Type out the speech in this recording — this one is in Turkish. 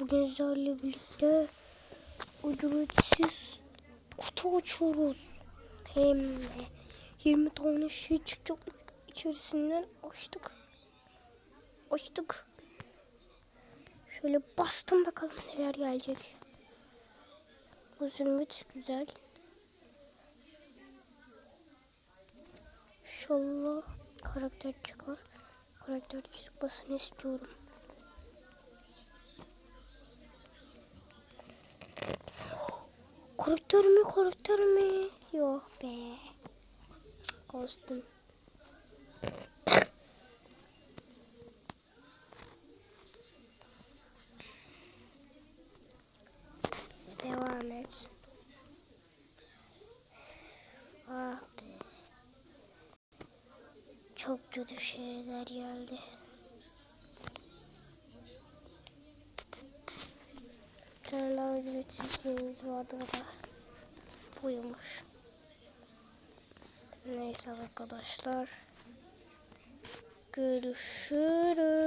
Bugün sizlerle birlikte ücretsiz kutu açıyoruz. Hem de 20 tane şey çıkacak içerisinden açtık. Açtık. Şöyle bastım bakalım neler gelecek. Bu zümrüt güzel. İnşallah karakter çıkar. Karakter çıkmasını istiyorum. Karakter mi karakter mi? Yok be. Kostüm. Devam et. Ah be. Çok kötü şeyler geldi. Tane daha ücretsizliğimiz vardı da buymuş. Neyse arkadaşlar. Görüşürüz.